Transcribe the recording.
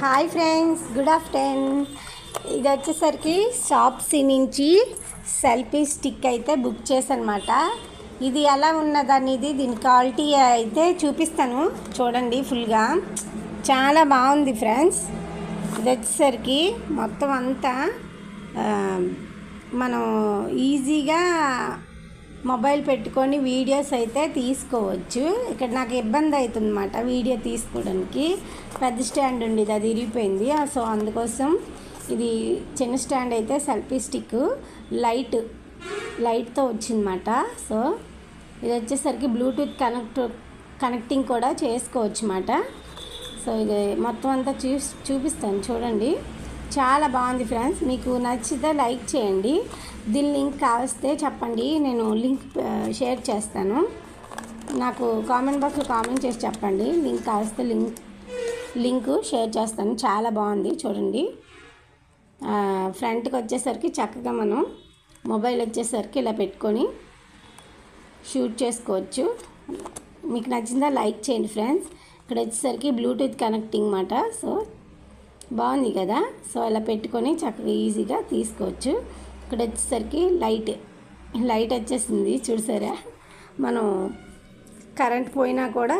Hi friends good afternoon ఇది వచ్చేసరికి షాప్సీ నుంచి సెల్ఫీ స్టిక్ అయితే బుక్ చేసనమాట ఇది ఎలా ఉన్నదనేది దీని క్వాలిటీ అయితే చూపిస్తాను. చూడండి ఫుల్గా. చాలా బాగుంది ఫ్రెండ్స్. ఇది వచ్చేసరికి మొత్తం అంతా మనం ఈజీగా మొబైల్ పెట్టుకొని వీడియోస్ అయితే తీసుకోవచ్చు. ఇక్కడ నాకు ఇబ్బంది అవుతుందన్నమాట వీడియో తీసుకోవడానికి. పెద్ద స్టాండ్ ఉండేది అది ఇరిగిపోయింది. సో అందుకోసం ఇది చిన్న స్టాండ్ అయితే సెల్ఫీ స్టిక్ లైట్ లైట్తో వచ్చిందన్నమాట. సో ఇది వచ్చేసరికి బ్లూటూత్ కనెక్ట్ కనెక్టింగ్ కూడా చేసుకోవచ్చు అన్నమాట సో ఇది మొత్తం అంతా చూ చూపిస్తాను. చూడండి. చాలా బాగుంది ఫ్రెండ్స్. మీకు నచ్చితే లైక్ చేయండి. దీని లింక్ కావస్తే చెప్పండి. నేను లింక్ షేర్ చేస్తాను. నాకు కామెంట్ బాక్స్లో కామెంట్ చేసి చెప్పండి. లింక్ కావస్తే లింక్ లింక్ షేర్ చేస్తాను. చాలా బాగుంది చూడండి. ఫ్రంట్కి వచ్చేసరికి చక్కగా మనం మొబైల్ వచ్చేసరికి ఇలా పెట్టుకొని షూట్ చేసుకోవచ్చు. మీకు నచ్చిందా లైక్ చేయండి ఫ్రెండ్స్. ఇక్కడ వచ్చేసరికి బ్లూటూత్ కనెక్టింగ్ మాట సో బాగుంది కదా? సో అలా పెట్టుకొని చక్కగా ఈజీగా తీసుకోవచ్చు. ఇక్కడ వచ్చేసరికి లైట్ లైట్ వచ్చేసింది చూసారా? మనం కరెంట్ పోయినా కూడా